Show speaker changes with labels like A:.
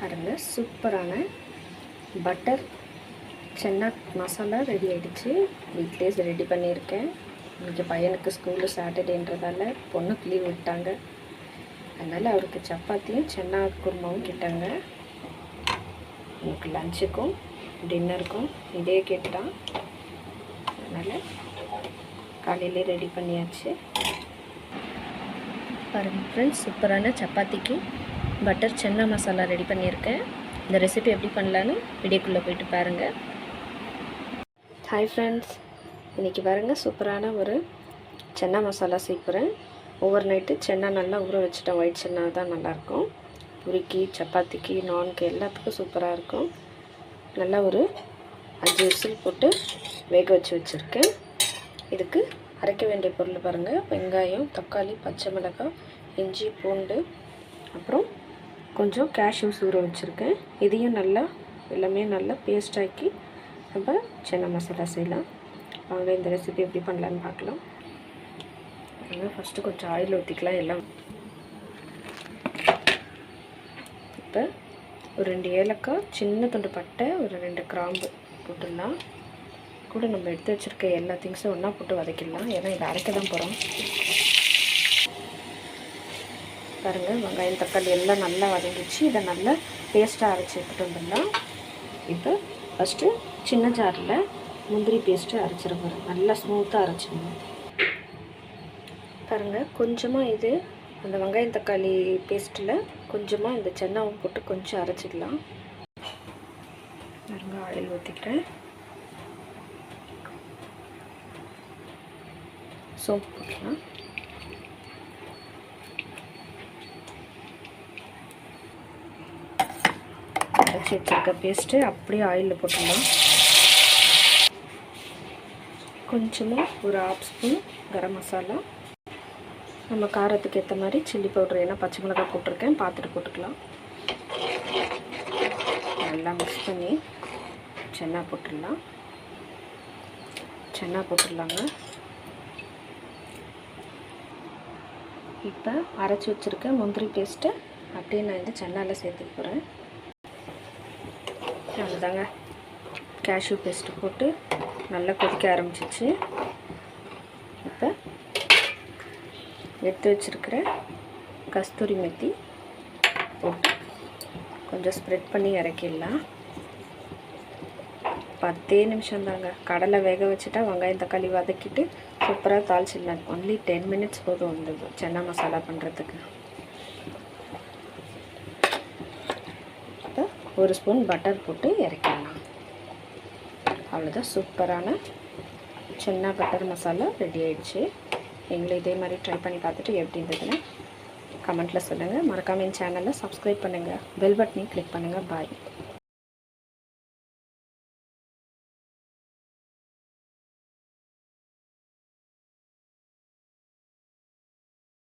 A: பாருங்க சூப்பரான பட்டர் சென்னா மசாலா ரெடி ஆகிடுச்சு வீட்லேயே ரெடி பண்ணியிருக்கேன். இன்றைக்கி பையனுக்கு ஸ்கூலு சாட்டர்டேன்றதால பொண்ணுக்கு லீவ் விட்டாங்க. அதனால் அவருக்கு சப்பாத்தியும் சென்னா குருமாவும் கேட்டாங்க. எனக்கு லஞ்சுக்கும் டின்னருக்கும் இதே கேட்டுட்டான் அதனால் காலையிலே ரெடி பண்ணியாச்சு. பாருங்கள் ஃப்ரெண்ட்ஸ் சூப்பரான சப்பாத்திக்கு பட்டர் சென்னா மசாலா ரெடி பண்ணியிருக்கேன். இந்த ரெசிபி எப்படி பண்ணலான்னு வீடியோக்குள்ளே போயிட்டு பாருங்கள் ஹாய் ஃப்ரெண்ட்ஸ் இன்றைக்கி பாருங்கள் சூப்பரான ஒரு சென்னா மசாலா சீப்புறேன் ஓவர் நைட்டு சென்னா நல்லா ஊற வச்சுட்டேன். ஒயிட் சென்னா தான் நல்லாயிருக்கும். புரிக்கு சப்பாத்திக்கு நான்க்கு எல்லாத்துக்கும் சூப்பராக இருக்கும். நல்லா ஒரு அஞ்சு விசில் போட்டு வேக வச்சு வச்சுருக்கேன். இதுக்கு அரைக்க வேண்டிய பொருள் பாருங்கள் வெங்காயம் தக்காளி பச்சை மிளகாய் இஞ்சி பூண்டு அப்புறம் கொஞ்சம் கேஷ்யூஸ் ஊற வச்சுருக்கேன். இதையும் நல்லா எல்லாமே நல்லா பேஸ்டாக்கி நம்ம சின்ன மசாலா செய்யலாம். வாங்க இந்த ரெசிபி எப்படி பண்ணலான்னு பார்க்கலாம். ஃபஸ்ட்டு கொஞ்சம் ஆயில் ஊற்றிக்கலாம் எல்லாம். இப்போ ஒரு ரெண்டு ஏலக்காய் சின்ன துண்டு பட்டை ஒரு ரெண்டு கிராம்பு போட்டுடலாம். கூட நம்ம எடுத்து வச்சுருக்க எல்லா திங்ஸும் ஒன்றா போட்டு வதக்கிடலாம். ஏன்னா இதை அரைக்க தான் போகிறோம் பாருங்கள் வெங்காயம் தக்காளி எல்லாம் நல்லா வதங்கிச்சு இதை நல்லா பேஸ்ட்டாக அரைச்சி எடுத்துகிட்டு வந்துடலாம். இப்போ ஃபஸ்ட்டு சின்ன ஜாரில் முந்திரி பேஸ்ட்டு அரைச்சிட போகிறேன் நல்லா ஸ்மூத்தாக அரைச்சிடணும் பாருங்கள் கொஞ்சமாக இது அந்த வெங்காயம் தக்காளி பேஸ்ட்டில் கொஞ்சமாக இந்த சென்னாவும் போட்டு கொஞ்சம் அரைச்சிக்கலாம் பாருங்க ஆயில் ஊற்றிக்கிறேன் சோப்பு போட்டுக்கலாம். அரைச்சி வச்சுருக்க பேஸ்ட்டு அப்படியே ஆயிலில் போட்டுடலாம். கொஞ்சமாக ஒரு ஆஃப் ஸ்பூன் கரம் மசாலா. நம்ம காரத்துக்கு ஏற்ற மாதிரி சில்லி பவுடர் ஏன்னா பச்சை மிளகாய் போட்டிருக்கேன் பார்த்துட்டு போட்டுக்கலாம். நல்லா மிக்ஸ் பண்ணி சென்னா போட்டுடலாம். சென்னா போட்டுடலாங்க. இப்போ அரைச்சி வச்சுருக்க முந்திரி பேஸ்ட்டை அப்படியே நான் இந்த சென்னாவில் சேர்த்துக்க போகிறேன் அவ்வளோதாங்க. கேஷ்யூ பேஸ்ட்டு போட்டு நல்லா கொதிக்க ஆரம்பிச்சிச்சு. இப்போ எடுத்து வச்சுருக்கிற கஸ்தூரி மெத்தி போட்டு கொஞ்சம் ஸ்ப்ரெட் பண்ணி இறக்கிடலாம். பத்தே நிமிஷம் தாங்க. கடலை வேக வச்சுட்டா வெங்காயம் தக்காளி வதக்கிட்டு சூப்பராக தாளிச்சிடலாம். ஒன்லி டென் மினிட்ஸ் போதும் வந்து சென்னா மசாலா பண்ணுறதுக்கு இப்போ ஒரு ஸ்பூன் பட்டர் போட்டு இறக்கிடலாம் அவ்வளோதான் சூப்பரான சென்னா பட்டர் மசாலா ரெடி ஆயிடுச்சு. நீங்களும் இதே மாதிரி ட்ரை பண்ணி பார்த்துட்டு எப்படி இருந்ததுன்னு கமெண்ட்டில் சொல்லுங்கள் மறக்காமல் என் சேனலை சப்ஸ்கிரைப் பண்ணுங்கள் பெல் பட்டனையும் கிளிக் பண்ணுங்கள் பாய்